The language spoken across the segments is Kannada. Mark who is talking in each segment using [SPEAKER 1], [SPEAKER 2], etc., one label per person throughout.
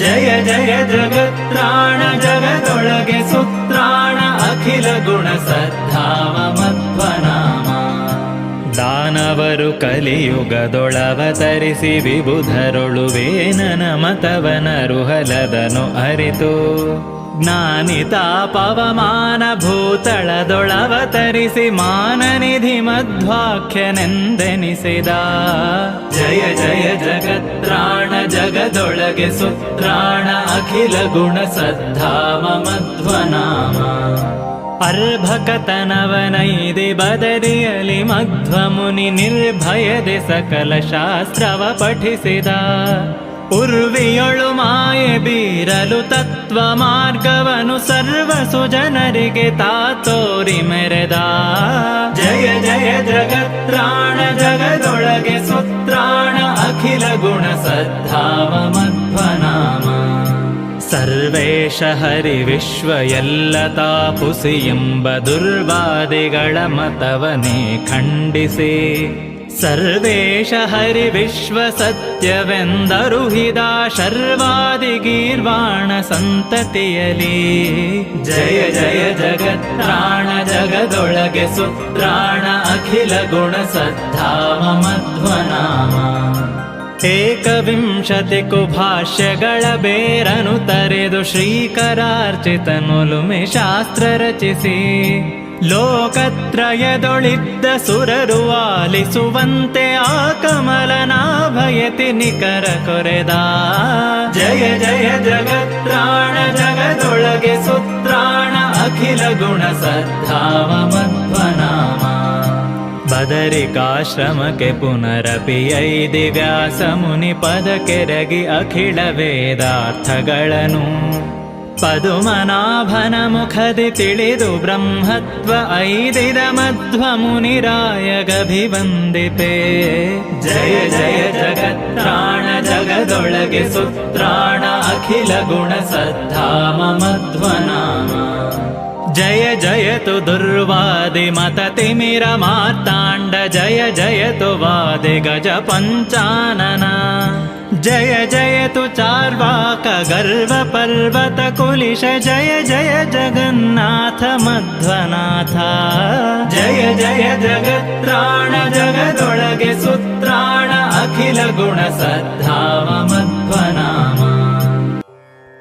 [SPEAKER 1] ಜಯ ಜಯ ಜಗತ್ರಾಣ ಜಗದೊಳಗೆ ಸುತ್ರಾಣ ಅಖಿಲ ಗುಣ ಸದ್ಧಾಮ ಮಧ್ವನಾಮ. ದಾನವರು ಕಲಿಯುಗದೊಳವತರಿಸಿ ವಿಬುಧರೊಳು ವೇನನ ಮತವನರುಹಲದನು ಅರಿತು. ಜ್ಞಾನಿತ ಪವಮಾನ ಭೂತಳದೊಳವತರಿಸಿ ಮಾನನಿಧಿ ಮಧ್ವಾಖ್ಯನೆಂದೆನಿಸಿದ. ಜಯ ಜಯ ಜಗತ್ರಾಣ ಜಗದೊಳಗೆ ಸುತ್ರಾಣ ಅಖಿಲ ಗುಣ ಸದ್ಧಾಮ ಮಧ್ವನಾಮ. ಅರ್ಭಕತನವನೈದೆ ಬದರಿಯಲಿ ಮಧ್ವಮುನಿ ನಿರ್ಭಯದೆ ಸಕಲ ಶಾಸ್ತ್ರವ ಪಠಿಸಿದ. ಉರ್ವಿಯೊಳು ಬೀರಲು ತತ್ವ ಮಾರ್ಗವನು ಸರ್ವ ಸುಜನರಿಗೆ ತಾತೋರಿ ಮೆರೆದ. ಜಯ ಜಯ ಜಗತ್ರಾಣ ಜಗದೊಳಗೆ ಸುತ್ರಾಣ ಅಖಿಲ ಗುಣ ಸದ್ಧಾವ ಮಧ್ವನಾಮ. ಸರ್ವೇಶ ಹರಿ ವಿಶ್ವ ಎಲ್ಲ ತಾಪುಸಿ ಎಂಬ ದುರ್ವಾದಿಗಳ ಮತವನೇ ಖಂಡಿಸಿ. ಸರ್ವೇಶ ಹರಿ ವಿಶ್ವ ಸತ್ಯವೆಂದರು ಹಿದ ಶರ್ವಾದಿ ಗೀರ್ವಾಣ ಸಂತತಿಯಲಿ. ಜಯ ಜಯ ಜಗತ್ರಾಣ ಜಗದೊಳಗೆ ಸುತ್ರಾಣ ಅಖಿಲ ಗುಣ ಸದ್ಧಾಮ ಮಧ್ವನಾಮ. ಏಕವಿಂಶತಿ ಕುಭಾಷ್ಯಗಳ ಬೇರನು ತರೆದು ಶ್ರೀಕರಾರ್ಚಿತನುಲುಮೆ ಶಾಸ್ತ್ರ ರಚಿಸಿ. ಲೋಕತ್ರಯದೊಳಿದ್ದ ಸುರರು ಆಲಿಸುವಂತೆ ಆ ನಿಖರ ಕೊರೆದ. ಜಯ ಜಯ ಜಗತ್ರಾಣ, ಜಗದೊಳಗೆ ಸುತ್ರಾಣ, ಅಖಿಲ ಗುಣ ಸದ್ಧಾವ ಮಧ್ವನಾಮ. ಬದರಿಕಾಶ್ರಮಕ್ಕೆ ಪುನರಪಿ ವ್ಯಾಸ ಮುನಿ ಪದಕೆರಗಿ ಅಖಿಳ ವೇದಾರ್ಥಗಳನ್ನು. ಪದುಮನಾಭನ ಮುಖದಿ ತಿಳಿದು ಬ್ರಹ್ಮತ್ವ ಐದಿರ ಮಧ್ವ ಮುನಿರಾಯ ಗಭಿವಂದಿಪೆ ಜಯ ಜಯ ಜಗತ್ರಾಣ ಜಗದೊಳಗೆ जय जयतु दुर्वादिमततिमिरमार्ताण्ड जय जयतु वादि गज पञ्चानना। जय जयतु चार्वाक गर्वपर्वत जय जय जगन्नाथ मध्वनाथ। जय जय जगत्राण जगदोळगे सुत्राण अखिल गुणसद्धाव मध्वना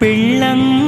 [SPEAKER 1] पिळङ्ग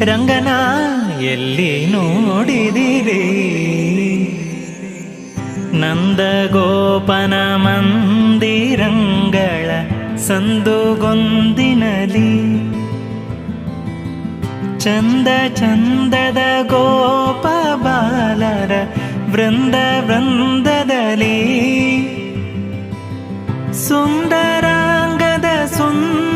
[SPEAKER 1] ರಂಗನ ಎಲ್ಲಿ ನೋಡಿದಿರಿ? ನಂದಗೋಪನ ಮಂದಿರಂಗಳ ಸಂದುಗೊಂದಿನಲಿ. ಚಂದ ಚಂದದ ಗೋಪ ಬಾಲರ ವೃಂದ ವೃಂದದಲ್ಲಿ. ಸುಂದರಾಂಗದ ಸುಂದರಿಯರ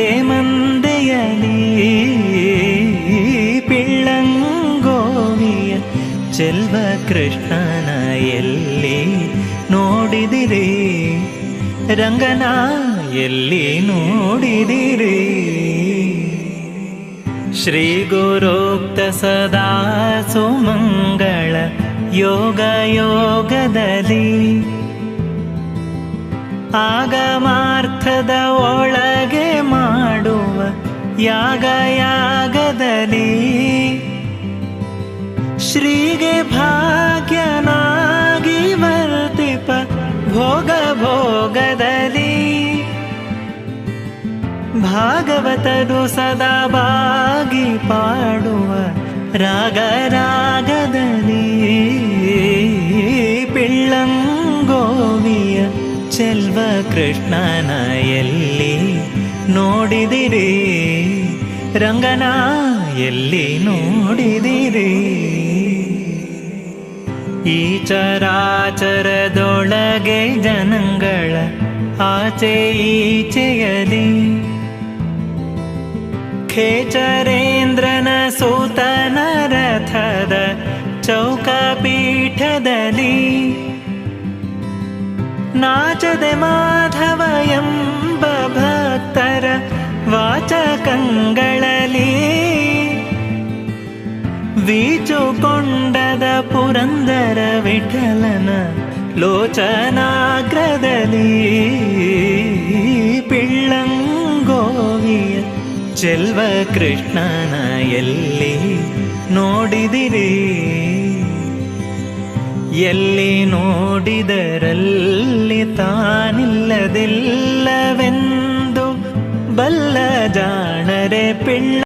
[SPEAKER 1] ಮಂದೆ ಮಂದೆಯಲಿ ಪಿಳ್ಳಂಗೋವಿಯ ಚೆಲ್ವ ಕೃಷ್ಣನ ಎಲ್ಲಿ ನೋಡಿದಿರಿ ರಂಗನ ಎಲ್ಲಿ ನೋಡಿದಿರಿ ಶ್ರೀ ಗುರೋಕ್ತ ಸದಾ ಸುಮಂಗಳ ಯೋಗ ಯೋಗದಲ್ಲಿ ಆಗಮಾರ್ಥದ ಒಳಗೆ ಮಾಡುವ ಯಾಗ ಯಾಗದಲ್ಲಿ ಶ್ರೀಗೆ ಭಾಗ್ಯನಾಗಿ ವರ್ತಿಪ ಭೋಗ ಭೋಗದಲ್ಲಿ. ಭಾಗವತರು ಸದಾ ಬಾಗಿ ಪಾಡುವ ರಾಗ ರಾಗದಲ್ಲಿ. ಪಿಳ್ಳಂಗೋವಿಯ ಚೆಲ್ವ ಕೃಷ್ಣನ ಎಲ್ಲಿ ನೋಡಿದಿರಿ ರಂಗನ ಎಲ್ಲಿ ನೋಡಿದಿರಿ ಈ ಚರಾಚರದೊಳಗೆ ಜನಗಳ ಆಚೆ ಈಚೆಯಲಿ ಖೇಚರೇಂದ್ರನ ಸೂತನ ನಾಚದೆ ಮಾಧವ ಎಂಬ ಭಕ್ತರ ವಾಚಕಂಗಳಲ್ಲಿ. ವೀಚುಕೊಂಡದ ಪುರಂದರ ವಿಠಲನ ಲೋಚನಾಗ್ರದಲ್ಲಿ. ಪಿಳ್ಳಂಗೋವಿಯ ಚೆಲ್ವ ಕೃಷ್ಣನ ಎಲ್ಲಿ ನೋಡಿದಿರಿ? ಎಲ್ಲಿ ನೋಡಿದರಲ್ಲಿ ತಾನಿಲ್ಲದಿಲ್ಲವೆಂದು ಬಲ್ಲ ಜಾಣರೆ ಪಿಳ್ಳ